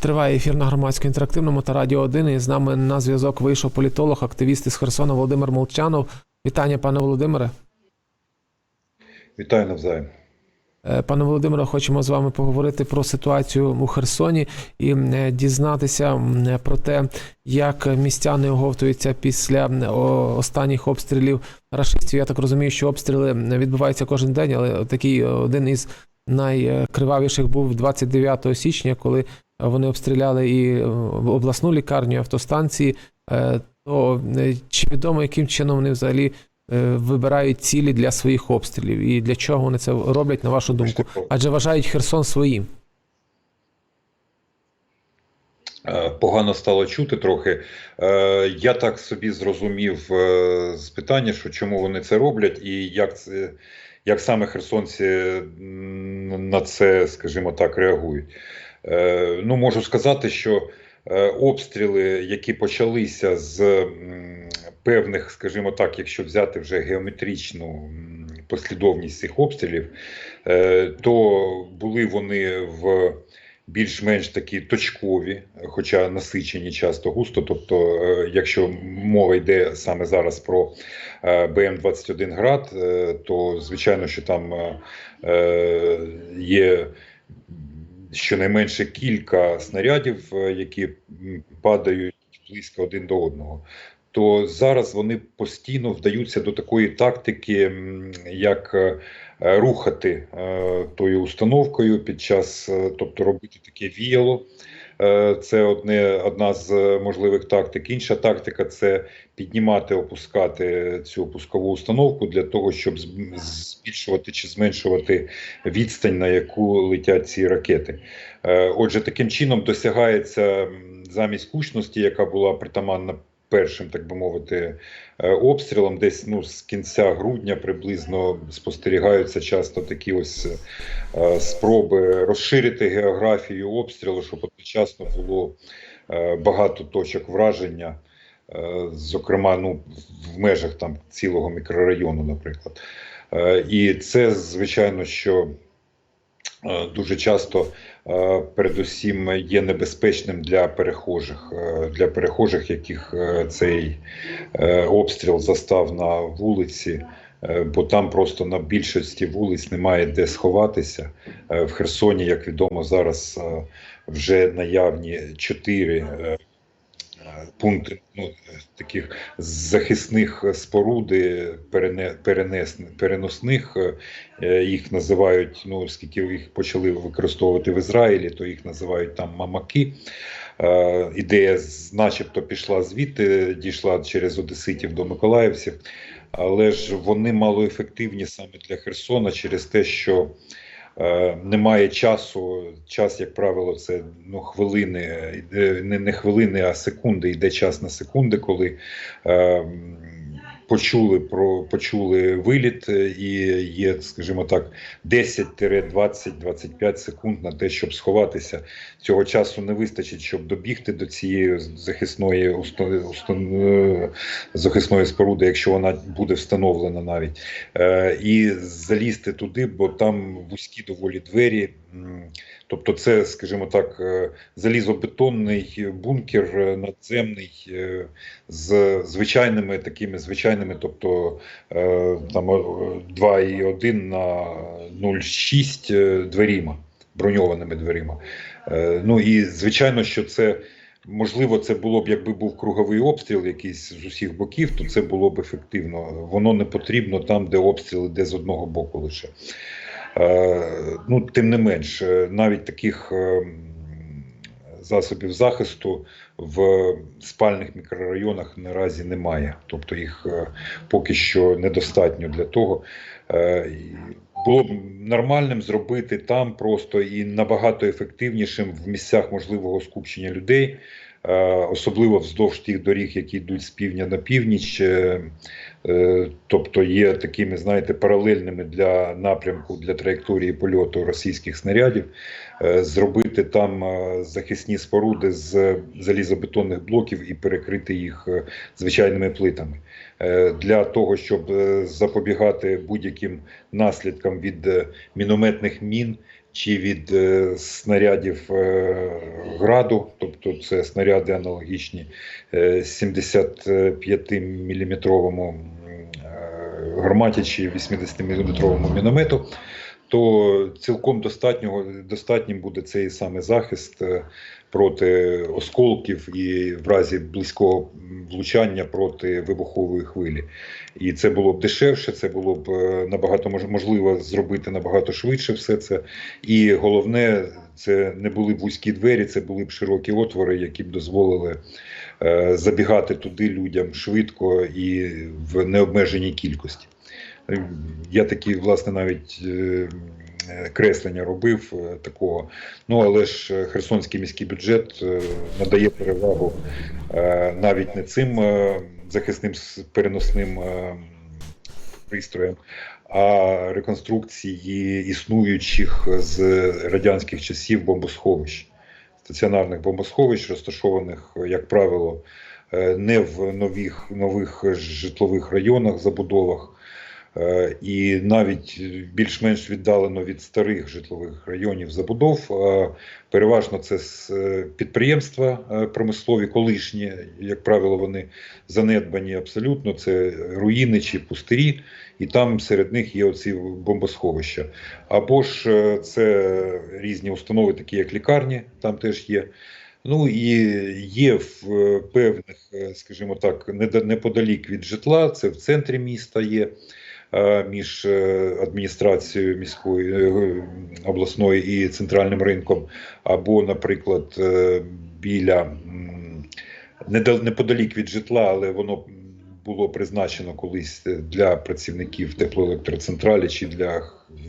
Триває ефір на громадсько інтерактивному та радіо 1. І з нами на зв'язок вийшов політолог, активіст із Херсона Володимир Молчанов. Вітання, пане Володимире. Вітаю навзаєм. Е, Пане Володимире, хочемо з вами поговорити про ситуацію у Херсоні і е, дізнатися про те, як містяни оговтуються після останніх обстрілів рашистів. Я так розумію, що обстріли відбуваються кожен день, але такий один із найкривавіших був 29 січня, коли вони обстріляли і е, обласну лікарню, автостанції. Е, То е, чи відомо, яким чином вони взагалі е, вибирають цілі для своїх обстрілів і для чого вони це роблять, на вашу думку? Адже вважають Херсон своїм. Е, Погано стало чути трохи. Е, Я так собі зрозумів е, з питання, що чому вони це роблять, і як це, як саме херсонці на це, скажімо так, реагують. Е, Ну, можу сказати, що е, обстріли, які почалися з певних, скажімо так, якщо взяти вже геометричну послідовність цих обстрілів, е, то були вони в більш-менш такі точкові, хоча насичені часто густо. Тобто, е, якщо мова йде саме зараз про е, БМ-21 град, е, то звичайно, що там є щонайменше кілька снарядів, які падають близько один до одного. То зараз вони постійно вдаються до такої тактики, як е, рухати е, тою установкою під час, е, тобто робити таке віяло. Це одне, одна з можливих тактик. Інша тактика це піднімати, опускати цю пускову установку для того, щоб збільшувати чи зменшувати відстань, на яку летять ці ракети. Отже, таким чином досягається замість кучності, яка була притаманна першим, так би мовити, е, обстрілом, десь ну, з кінця грудня приблизно спостерігаються часто такі ось е, спроби розширити географію обстрілу, щоб одночасно було е, багато точок враження. Зокрема, ну в межах там цілого мікрорайону, наприклад, і це звичайно, що дуже часто передусім є небезпечним для перехожих, е, для перехожих, яких е, цей е, обстріл застав на вулиці, е, бо там просто на більшості вулиць немає де сховатися. Е, В Херсоні, як відомо, зараз е, вже наявні чотири е, е, пункти ну, е, таких захисних споруди перенес, переносних. е, е, Їх називають, ну оскільки їх почали використовувати в Ізраїлі, то їх називають там мамаки. Е, Ідея, начебто, пішла звідти, дійшла через Одеситів до Миколаївців, але ж вони малоефективні саме для Херсона через те, що е, немає часу. Час, як правило, це ну, хвилини, не, не хвилини, а секунди. Йде час на секунди, коли е, почули про почули виліт, е, і є, скажімо так, 10-20-25 секунд на те, щоб сховатися. Цього часу не вистачить, щоб добігти до цієї захисної уста- е, захисної споруди, якщо вона буде встановлена навіть, е, і залізти туди, бо там вузькі доволі двері. Тобто, це, скажімо так, е, залізобетонний бункер е, надземний е, з звичайними такими звичайними, тобто там е, 2,1 на 0,6 е, дверима, броньованими дверима. Ну і звичайно, що це. Можливо, це було б, якби був круговий обстріл якийсь з усіх боків, то це було б ефективно. Воно не потрібно там, де обстріл іде з одного боку лише. Е, ну, тим не менш, е, навіть таких е, засобів захисту в спальних мікрорайонах наразі немає. Тобто їх поки що недостатньо для того. Було б нормальним зробити там просто і набагато ефективнішим в місцях можливого скупчення людей особливо вздовж тих доріг, які йдуть з півдня на північ. е, е, Тобто є такими, знаєте, паралельними для напрямку для траєкторії польоту російських снарядів, е, зробити там е, захисні споруди з залізобетонних блоків і перекрити їх е, звичайними плитами. Е, Для того, щоб е, запобігати будь-яким наслідкам від е, мінометних мін чи від е, снарядів е, граду, тобто це снаряди аналогічні е, 75 мм гарматі чи 80 мм міномету, то цілком достатньо, достатнім буде цей саме захист е, проти осколків і в разі близького влучання проти вибухової хвилі. І це було б дешевше, це було б е, набагато можливо зробити набагато швидше все це. І головне, це не були б вузькі двері, це були б широкі отвори, які б дозволили е, забігати туди людям швидко і в необмеженій кількості. Я такі, власне, навіть е, креслення робив е, такого. Ну але ж е, Херсонський міський бюджет надає перевагу навіть не цим захисним переносним пристроям, а реконструкції існуючих з радянських часів бомбосховищ, стаціонарних бомбосховищ, розташованих, як правило, не в нових, нових житлових районах, забудовах, і навіть більш-менш віддалено від старих житлових районів забудов. Переважно це е, підприємства е, промислові, колишні, як правило, вони занедбані абсолютно. Це руїни чи пустирі, і там серед них є оці бомбосховища. Або ж е, це різні установи, такі як лікарні, там теж є. Ну і є в е, певних, е, скажімо так, неподалік від житла, це в центрі міста є е, між е, адміністрацією міської е, обласної і центральним ринком, або, наприклад, е, біля неподалік від житла, але воно було призначено колись для працівників теплоелектроцентралі чи для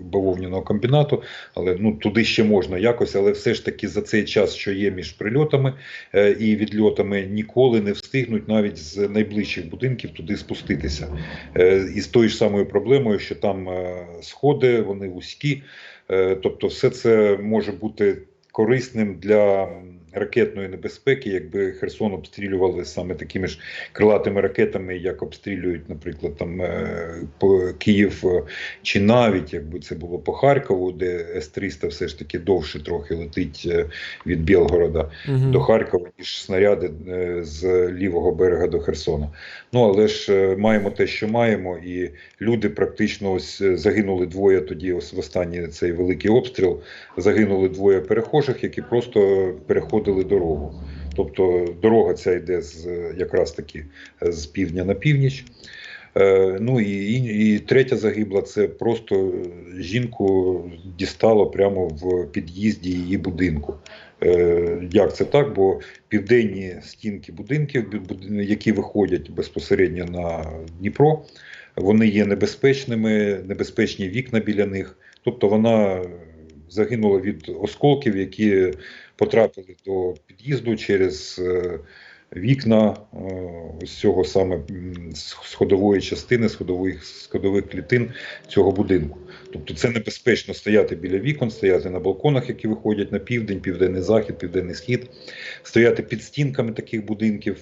бавовняного комбінату, але ну туди ще можна якось, але все ж таки за цей час, що є між прильотами е, і відльотами, ніколи не встигнуть навіть з найближчих будинків туди спуститися. Е, і з тою ж самою проблемою, що там е, сходи, вони вузькі, е, тобто, все це може бути корисним для ракетної небезпеки, якби Херсон обстрілювали саме такими ж крилатими ракетами, як обстрілюють, наприклад, там е, по Київ, е, чи навіть якби це було по Харкову, де С-300 все ж таки довше трохи летить е, від Білгорода Мгм. до Харкова, ніж снаряди з лівого берега до Херсона. Ну але ж маємо те, що маємо, і люди практично ось загинули двоє тоді, ось в останній цей великий обстріл. Загинули двоє перехожих, які просто переходили дорогу. Тобто дорога ця йде з е, якраз таки е, з півдня на північ. Е, Ну і, і, і третя загибла це просто жінку дістало прямо в під'їзді її будинку. Як це так? Бо південні стінки будинків, які виходять безпосередньо на Дніпро, вони є небезпечними, небезпечні вікна біля них. Тобто вона загинула від осколків, які потрапили до під'їзду через е, вікна е, ось цього саме сходової частини, сходових, сходових клітин цього будинку. Тобто це небезпечно стояти біля вікон, стояти на балконах, які виходять на південь, південний захід, південний схід, стояти під стінками таких будинків.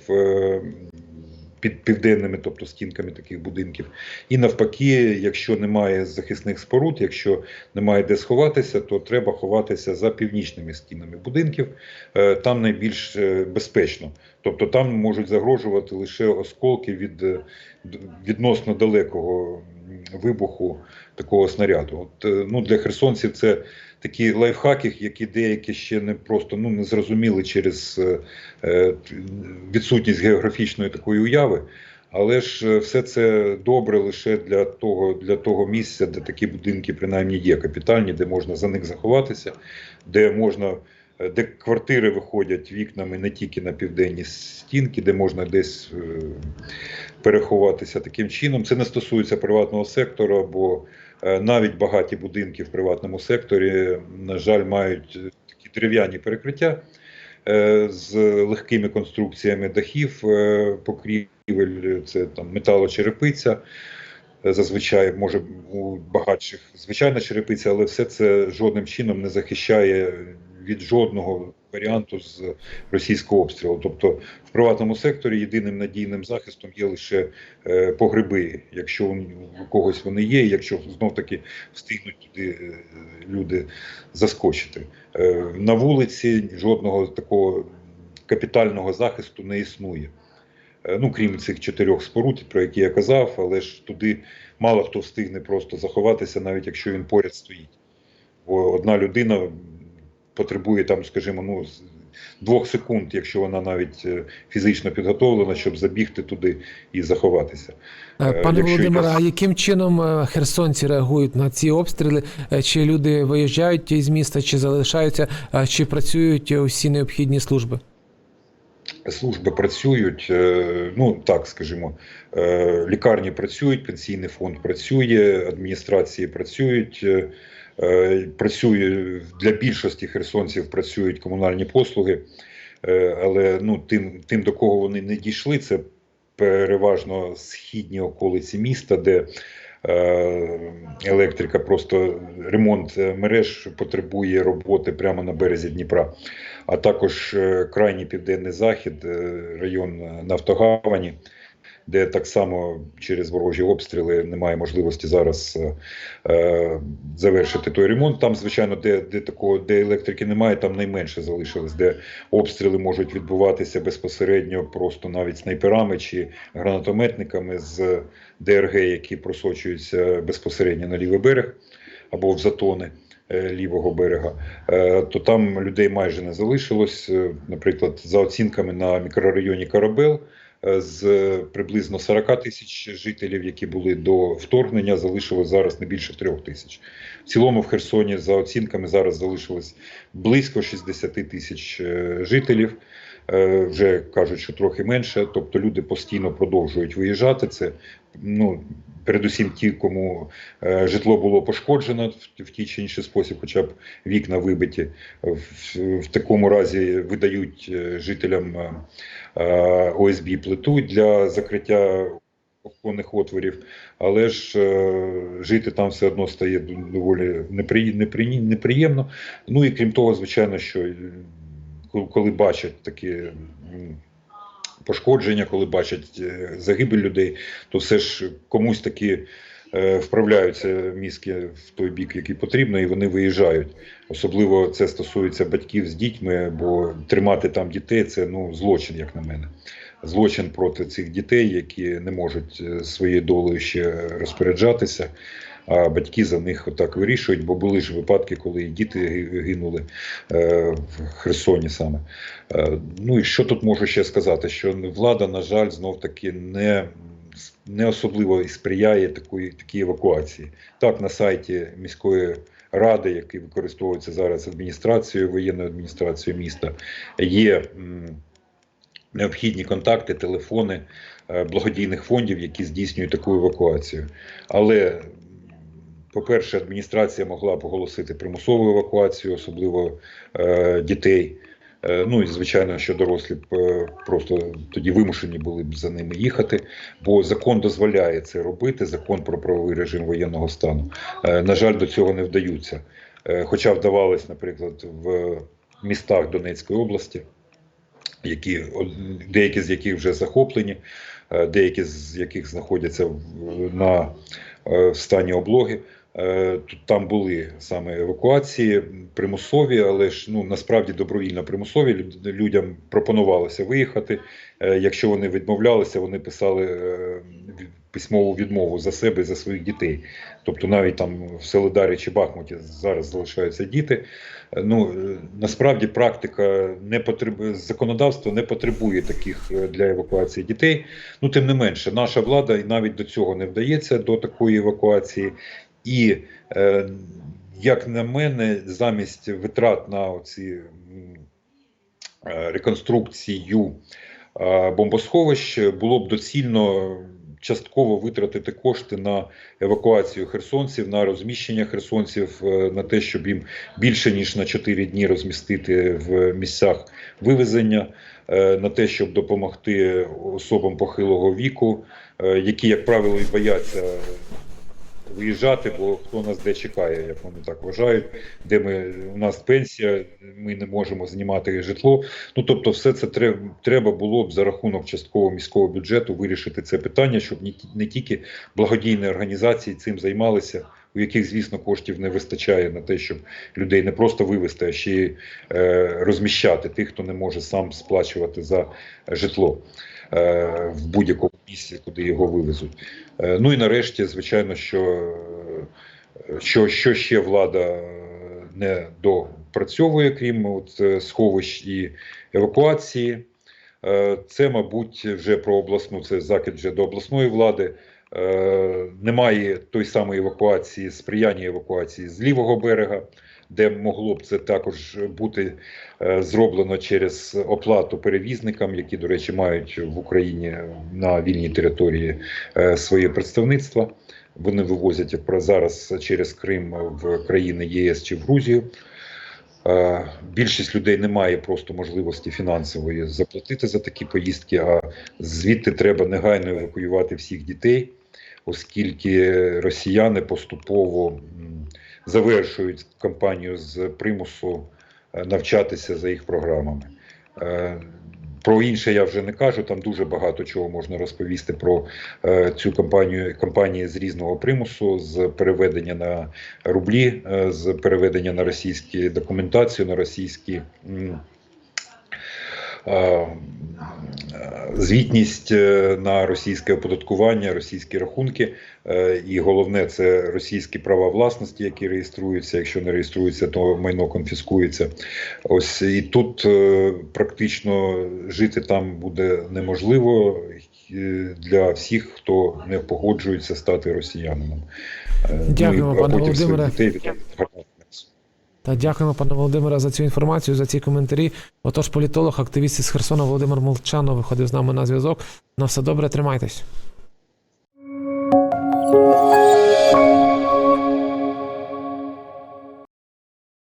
Під південними, тобто стінками таких будинків, і навпаки, якщо немає захисних споруд, якщо немає де сховатися, то треба ховатися за північними стінами будинків. Е, Там найбільш е, безпечно. Тобто там можуть загрожувати лише осколки від е, відносно далекого вибуху такого снаряду. От ну для херсонців це такі лайфхаки, які деякі ще не просто ну не зрозуміли через е, е, відсутність географічної такої уяви. Але ж е, все це добре лише для того, для того місця, де такі будинки принаймні є капітальні, де можна за них заховатися, де можна, де квартири виходять вікнами не тільки на південні стінки, де можна десь переховатися таким чином. Це не стосується приватного сектору, бо навіть багаті будинки в приватному секторі, на жаль, мають е, такі дерев'яні перекриття. е, з легкими конструкціями дахів, е, покрівель, це там металочерепиця. Е, Зазвичай може у багатших звичайна черепиця, але все це жодним чином не захищає від жодного варіанту з російського обстрілу. Тобто в приватному секторі єдиним надійним захистом є лише е, погреби, якщо у когось вони є, якщо знов таки встигнуть туди е, люди заскочити. Е, На вулиці жодного такого капітального захисту не існує. Е, Ну, крім цих чотирьох споруд, про які я казав, але ж туди мало хто встигне просто заховатися, навіть якщо він поряд стоїть. Бо одна людина потребує там, скажімо, ну, двох секунд, якщо вона навіть е, фізично підготовлена, щоб забігти туди і заховатися. Е, Е, Пане Володимире, а яким чином херсонці реагують на ці обстріли? Чи люди виїжджають із міста, чи залишаються, чи працюють усі необхідні служби? Служби працюють, ну так скажімо, лікарні працюють, пенсійний фонд працює, адміністрації працюють. Е, Працює для більшості херсонців працюють комунальні послуги, Е, але ну, тим, тим, до кого вони не дійшли, це переважно східні околиці міста, де е, електрика, просто ремонт мереж потребує роботи прямо на березі Дніпра. А також крайній південний захід, район Нафтогавані, де так само через ворожі обстріли немає можливості зараз е, е, завершити той ремонт. Там, звичайно, де, де такого, де електрики немає, там найменше залишилось, де обстріли можуть відбуватися безпосередньо, просто навіть снайперами чи гранатометниками з ДРГ, які просочуються безпосередньо на лівий берег або в затони е, лівого берега, е, то там людей майже не залишилось. Наприклад, за оцінками на мікрорайоні Карабел. Е, З приблизно 40 тисяч жителів, які були до вторгнення, залишилось зараз не більше трьох тисяч. В цілому в Херсоні, за оцінками, зараз залишилось близько 60 тисяч е, жителів. Е, Вже кажуть, що трохи менше. Тобто люди постійно продовжують виїжджати. Це ну, передусім ті, кому е, житло було пошкоджено в, тій чи інший спосіб, хоча б вікна вибиті. В, такому разі видають е, жителям е, ОСБ плиту для закриття оконних отворів, але ж жити там все одно стає доволі непри, непри, неприємно. Ну і крім того, звичайно, що коли бачать такі. Пошкодження, коли бачать е, загибель людей, то все ж комусь таки е, вправляються мізки в той бік, який потрібно, і вони виїжджають. Особливо це стосується батьків з дітьми, бо тримати там дітей це ну, злочин, як на мене. Злочин проти цих дітей, які не можуть е, своєю долею ще розпоряджатися, а батьки за них отак вирішують, бо були ж випадки, коли і діти гинули е, в Херсоні саме. Е, Ну і що тут можу ще сказати? Що влада, на жаль, знов таки не, не особливо і сприяє такої, такій евакуації. Так, на сайті міської ради, який використовується зараз адміністрацією, воєнною адміністрацією міста, є м, необхідні контакти, телефони е, благодійних фондів, які здійснюють таку евакуацію. Але по-перше, адміністрація могла б оголосити примусову евакуацію, особливо е, дітей. Е, Ну і звичайно, що дорослі б е, просто тоді вимушені були б за ними їхати, бо закон дозволяє це робити. Закон про правовий режим воєнного стану. Е, На жаль, до цього не вдаються. Е, Хоча вдавалось, наприклад, в містах Донецької області, які деякі з яких вже захоплені, е, деякі з яких знаходяться на в стані облоги. Е, Тут там були саме евакуації примусові, але ж ну насправді добровільно примусові. Люд- Людям пропонувалося виїхати. Е, Якщо вони відмовлялися, вони писали е, письмову відмову за себе і за своїх дітей. Тобто навіть там в Селедарі чи Бахмуті зараз залишаються діти. Е, Ну е, насправді практика не потребує законодавство не потребує таких е, для евакуації дітей. Ну тим не менше, наша влада навіть до цього не вдається до такої евакуації. І е, як на мене, замість витрат на оці реконструкцію бомбосховищ було б доцільно частково витратити кошти на евакуацію херсонців, на розміщення херсонців, е, на те, щоб їм більше ніж на 4 дні розмістити в місцях вивезення, е, на те, щоб допомогти особам похилого віку, е, які, як правило, і бояться виїжджати, бо хто нас де чекає, як вони так вважають, де ми у нас пенсія, ми не можемо знімати житло. Ну тобто, все це треба, було б за рахунок часткового міського бюджету вирішити це питання, щоб не тільки благодійні організації цим займалися. У яких, звісно, коштів не вистачає на те, щоб людей не просто вивезти, а ще й е, розміщати тих, хто не може сам сплачувати за житло е, в будь-якому місці, куди його вивезуть. Е, Ну і нарешті, звичайно, що, е, що, що ще влада не допрацьовує, крім от, е, сховищ і евакуації. Це, мабуть, вже про обласну, це закид вже до обласної влади. Немає той самої евакуації, сприяння евакуації з лівого берега, де могло б це також бути е, зроблено через оплату перевізникам, які, до речі, мають в Україні на вільній території е, своє представництво. Вони вивозять зараз через Крим в країни ЄС чи в Грузію. Е, Більшість людей не має просто можливості фінансової заплатити за такі поїздки, а звідти треба негайно евакуювати всіх дітей, оскільки росіяни поступово завершують кампанію з примусу е, навчатися за їх програмами. Е, Про інше я вже не кажу. Там дуже багато чого можна розповісти про е, цю кампанію кампанії з різного примусу, з переведення на рублі, з переведення на російські документацію, на російські. Звітність е, на російське оподаткування, російські рахунки, е, і головне це російські права власності, які реєструються. Якщо не реєструються, то майно конфіскується. Ось і тут е, практично жити там буде неможливо для всіх, хто не погоджується стати росіянином. Дякуємо, а пане Володимире. дітей віддати в гарматне м'ясо. Та дякуємо, пане Володимире, за цю інформацію, за ці коментарі. Отож, політолог, активіст із Херсона Володимир Молчанов виходив з нами на зв'язок. На все добре, тримайтесь.